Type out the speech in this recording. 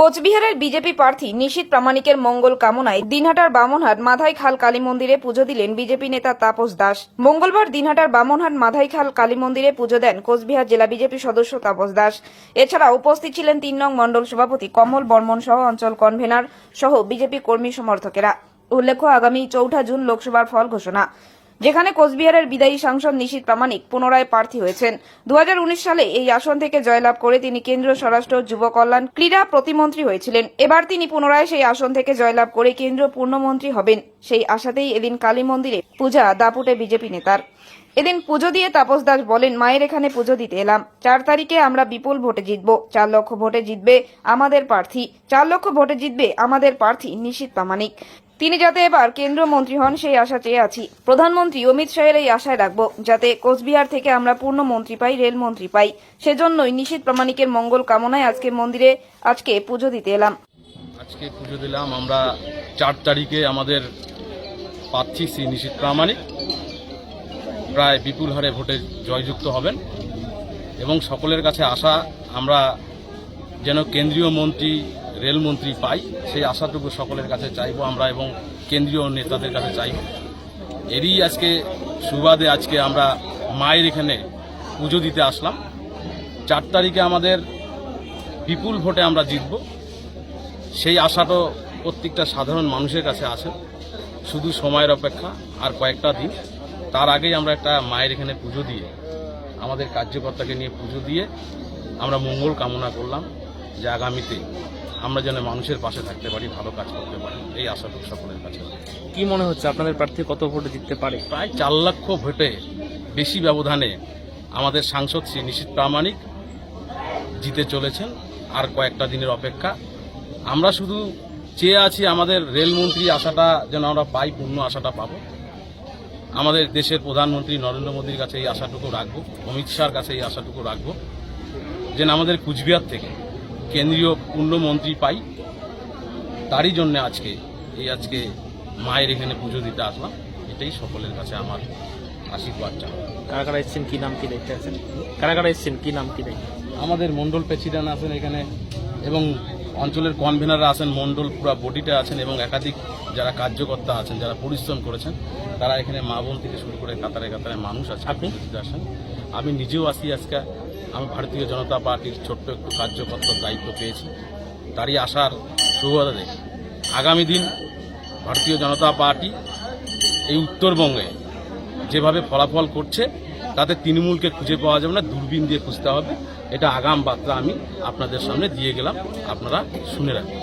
কোচবিহারের বিজেপি প্রার্থী নিশীত প্রামাণিকের মঙ্গল কামনায় দিনহাটার বামনহাট মাধাই খাল কালী মন্দিরে পুজো দিলেন বিজেপি নেতা তাপস দাস। মঙ্গলবার দিনহাটার বামনহাট মাধাই খাল কালী মন্দিরে পুজো দেন কোচবিহার জেলা বিজেপি সদস্য তাপস দাস। এছাড়া উপস্থিত ছিলেন তিন নং মণ্ডল সভাপতি কমল বর্মন সহ অঞ্চল কনভেনার সহ বিজেপি কর্মী সমর্থকেরা। উল্লেখ্য, আগামী চৌঠা জুন লোকসভার ফল ঘোষণা। যেখানে কোচবিহারের বিদায়ী সাংসদ নিশীত প্রামাণিক পুনরায় প্রার্থী হয়েছেন। দু হাজার উনিশ সালে এই আসন থেকে জয়লাভ করে তিনি কেন্দ্রীয় স্বরাষ্ট্র যুব কল্যাণ ক্রীড়া প্রতিমন্ত্রী হয়েছিলেন। এবার তিনি পুনরায় সেই আসন থেকে জয়লাভ করে কেন্দ্রীয় পূর্ণমন্ত্রী হবেন। সেই আশাতেই এদিন কালী মন্দিরে পূজা দাপুটে বিজেপি নেতার। এদিন পুজো দিয়ে তাপস দাস বলেন, মায়ের এখানে পুজো দিতে এলাম। চার তারিখে আমরা বিপুল ভোটে জিতব। চার লক্ষ ভোটে জিতবে আমাদের প্রার্থী। চার লক্ষ ভোটে জিতবে আমাদের প্রার্থী নিশীত প্রামাণিক। তিনি যাতে এবার কেন্দ্রীয় মন্ত্রী হন, সেই আশা চেয়ে আছি। প্রধানমন্ত্রী অমিত শাহের এই আশায় রাখব, যাতে কোচবিহার থেকে আমরা পূর্ণ মন্ত্রী পাই রেলমন্ত্রী পাই। সেজন্যই নিশীত প্রামাণিকের মঙ্গল কামনায় আজকে মন্দিরে আজকে পুজো দিতে এলাম। আজকে পুজো দিলাম। আমরা চার তারিখে আমাদের প্রার্থী শ্রী নিশীত প্রামাণিক প্রায় বিপুল হারে ভোটে জয়যুক্ত হবেন এবং সকলের কাছে আশা, আমরা যেন কেন্দ্রীয় মন্ত্রী রেলমন্ত্রী পাই, সেই আশাটুকু সকলের কাছে চাইব আমরা এবং কেন্দ্রীয় নেতাদের কাছে চাইব। এরই আজকে সুবাদে আজকে আমরা মায়ের এখানে পুজো দিতে আসলাম। চার তারিখে আমাদের বিপুল ভোটে আমরা জিতবো। সেই আশাটা প্রত্যেকটা সাধারণ মানুষের কাছে আছে। শুধু সময়ের অপেক্ষা আর কয়েকটা দিন। তার আগেই আমরা একটা মায়ের এখানে পুজো দিয়ে, আমাদের কার্যকর্তাকে নিয়ে পুজো দিয়ে আমরা মঙ্গল কামনা করলাম। যে আগামীতে আমরা যেন মানুষের পাশে থাকতে পারি ভালো কাজ করতে পারি এই আশাটুকু সকলের কাছে। কি মনে হচ্ছে আপনাদের প্রার্থী কত ভোটে জিততে পারে? প্রায় চার লক্ষ ভোটে বেশি ব্যবধানে আমাদের সাংসদ শ্রী নিশীত প্রামাণিক জিতে চলেছেন আর কয়েকটা দিনের অপেক্ষা। আমরা শুধু চেয়ে আছি আমাদের রেলমন্ত্রী আশাটা যেন আমরা পাই পূর্ণ আশাটা পাবো। আমাদের দেশের প্রধানমন্ত্রী নরেন্দ্র মোদীর কাছে এই আশাটুকু রাখব অমিত শাহর কাছে এই আশাটুকু রাখব। যেন আমাদের কুচবিহার থেকে কেন্দ্রীয় পূর্ণমন্ত্রী পাই তারই জন্য আজকে এই আজকে মায়ের এখানে পুজো দিতে আসলাম। এটাই সকলের কাছে আমার আশীর্বাদ চাই কারা কারা এসছেন কি নাম কী দেখতে আছেন? কারা কারা এসছেন কি নাম কী দেখতে আমাদের মন্ডল প্রেসিডেন্ট আছেন এখানে এবং অঞ্চলের কনভেনাররা আছেন মন্ডল পুরো বডিটা আছেন এবং একাধিক যারা কার্যকর্তা আছেন যারা পরিশ্রম করেছেন তারা এখানে মা বোন থেকে শুরু করে কাতারে কাতারে মানুষ আছে আপনি? আসেন। আমি নিজেও আসি আজকে আমি ভারতীয় জনতা পার্টির ছোট্ট একটু কার্যকর্তার দায়িত্ব পেয়েছি, তারই আসার সুবাদে আগামী দিন ভারতীয় জনতা পার্টি এই উত্তরবঙ্গে যেভাবে ফলাফল করছে, তাতে তৃণমূলকে খুঁজে পাওয়া যাবে না, দূরবীন দিয়ে খুঁজতে হবে। এটা আগাম বার্তা আমি আপনাদের সামনে দিয়ে গেলাম, আপনারা শুনে রাখবেন।